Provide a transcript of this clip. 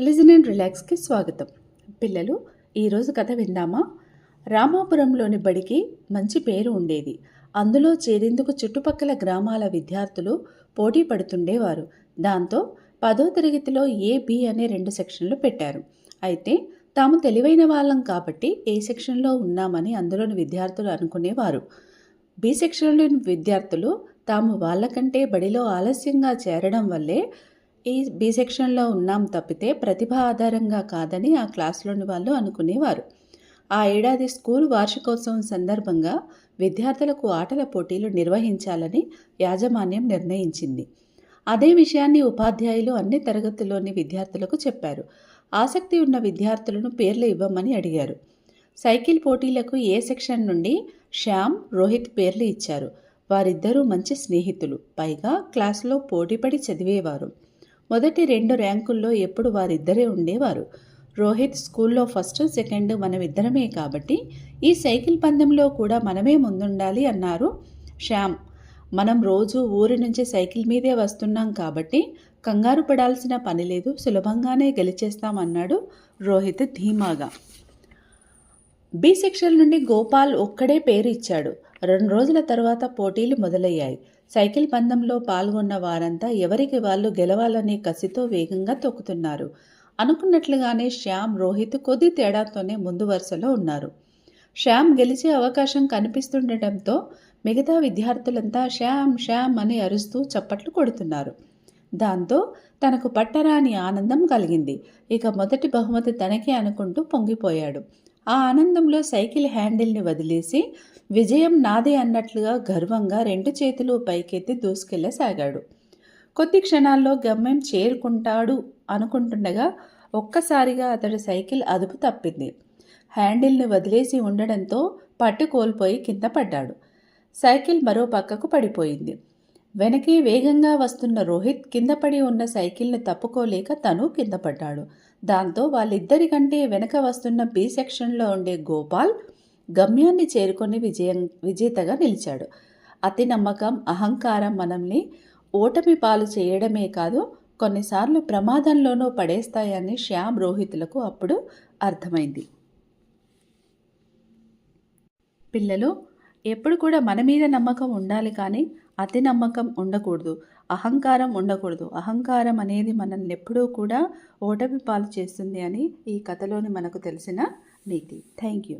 Listen and రిలాక్స్కి స్వాగతం. పిల్లలు ఈరోజు కథ విందామా? రామాపురంలోని బడికి మంచి పేరు ఉండేది. అందులో చేరేందుకు చుట్టుపక్కల గ్రామాల విద్యార్థులు పోటీ పడుతుండేవారు. దాంతో పదో తరగతిలో ఏ బి అనే రెండు సెక్షన్లు పెట్టారు. అయితే తాము తెలివైన వాళ్ళం కాబట్టి ఏ సెక్షన్లో ఉన్నామని అందులోని విద్యార్థులు అనుకునేవారు. బి సెక్షన్లోని విద్యార్థులు తాము వాళ్ళకంటే బడిలో ఆలస్యంగా చేరడం వల్లే ఈ బి సెక్షన్లో ఉన్నాం తప్పితే ప్రతిభ ఆధారంగా కాదని ఆ క్లాస్లోని వాళ్ళు అనుకునేవారు. ఆ ఏడాది స్కూల్ వార్షికోత్సవం సందర్భంగా విద్యార్థులకు ఆటల పోటీలు నిర్వహించాలని యాజమాన్యం నిర్ణయించింది. అదే విషయాన్ని ఉపాధ్యాయులు అన్ని తరగతుల్లోని విద్యార్థులకు చెప్పారు. ఆసక్తి ఉన్న విద్యార్థులను పేర్లు ఇవ్వమని అడిగారు. సైకిల్ పోటీలకు ఏ సెక్షన్ నుండి శ్యామ్ రోహిత్ పేర్లు ఇచ్చారు. వారిద్దరూ మంచి స్నేహితులు. పైగా క్లాసులో పోటీపడి చదివేవారు. మొదటి రెండు ర్యాంకుల్లో ఎప్పుడు వారిద్దరే ఉండేవారు. రోహిత్ స్కూల్లో ఫస్ట్ సెకండ్ మనమిద్దరమే కాబట్టి ఈ సైకిల్ పందెంలో కూడా మనమే ముందుండాలి అన్నారు శ్యామ్. మనం రోజు ఊరి నుంచి సైకిల్ మీదే వస్తున్నాం కాబట్టి కంగారు పడాల్సిన పని లేదు సులభంగానే గెలిచేస్తామన్నాడు రోహిత్ ధీమాగా. బి సెక్షన్ నుండి గోపాల్ ఒక్కడే పేరు ఇచ్చాడు. రెండు రోజుల తర్వాత పోటీలు మొదలయ్యాయి. సైకిల్ పందెంలో పాల్గొన్న వారంతా ఎవరికి వాళ్ళు గెలవాలనే కసితో వేగంగా తొక్కుతున్నారు అనుకున్నట్లుగానే శ్యామ్ రోహిత్ కొద్ది తేడాతోనే ముందు వరుసలో ఉన్నారు. శ్యామ్ గెలిచే అవకాశం కనిపిస్తుండటంతో మిగతా విద్యార్థులంతా శ్యామ్ శ్యామ్ అని అరుస్తూ చప్పట్లు కొడుతున్నారు. దాంతో తనకు పట్టరాని ఆనందం కలిగింది. ఇక మొదటి బహుమతి తనకే అనుకుంటూ పొంగిపోయాడు. ఆ ఆనందంలో సైకిల్ హ్యాండిల్ని వదిలేసి విజయం నాదే అన్నట్లుగా గర్వంగా రెండు చేతులు పైకెత్తి దూసుకెళ్ళసాగాడు. కొద్ది క్షణాల్లో గమ్యం చేరుకుంటాడు అనుకుంటుండగా ఒక్కసారిగా అతడి సైకిల్ అదుపు తప్పింది. హ్యాండిల్ని వదిలేసి ఉండడంతో పట్టు కోల్పోయి కింద పడ్డాడు. సైకిల్ మరో పక్కకు పడిపోయింది. వెనకే వేగంగా వస్తున్న రోహిత్ కిందపడి ఉన్న సైకిల్ని తప్పుకోలేక తను కిందపడ్డాడు దాంతో వాళ్ళిద్దరికంటే వెనక వస్తున్న బి సెక్షన్లో ఉండే గోపాల్ గమ్యాన్ని చేరుకొని విజయం విజేతగా నిలిచాడు. అతి నమ్మకం అహంకారం మనల్ని ఓటమి పాలు చేయడమే కాదు కొన్నిసార్లు ప్రమాదంలోనూ పడేస్తాయని శ్యామ్ రోహితులకు అప్పుడు అర్థమైంది. పిల్లలు ఎప్పుడు కూడా మన మీద నమ్మకం ఉండాలి కానీ అతి నమ్మకం ఉండకూడదు అహంకారం ఉండకూడదు. అహంకారం అనేది మనల్ని ఎప్పుడూ కూడా ఓటమి పాలు చేస్తుంది అని ఈ కథలోని మనకు తెలిసిన నీతి. Thank you.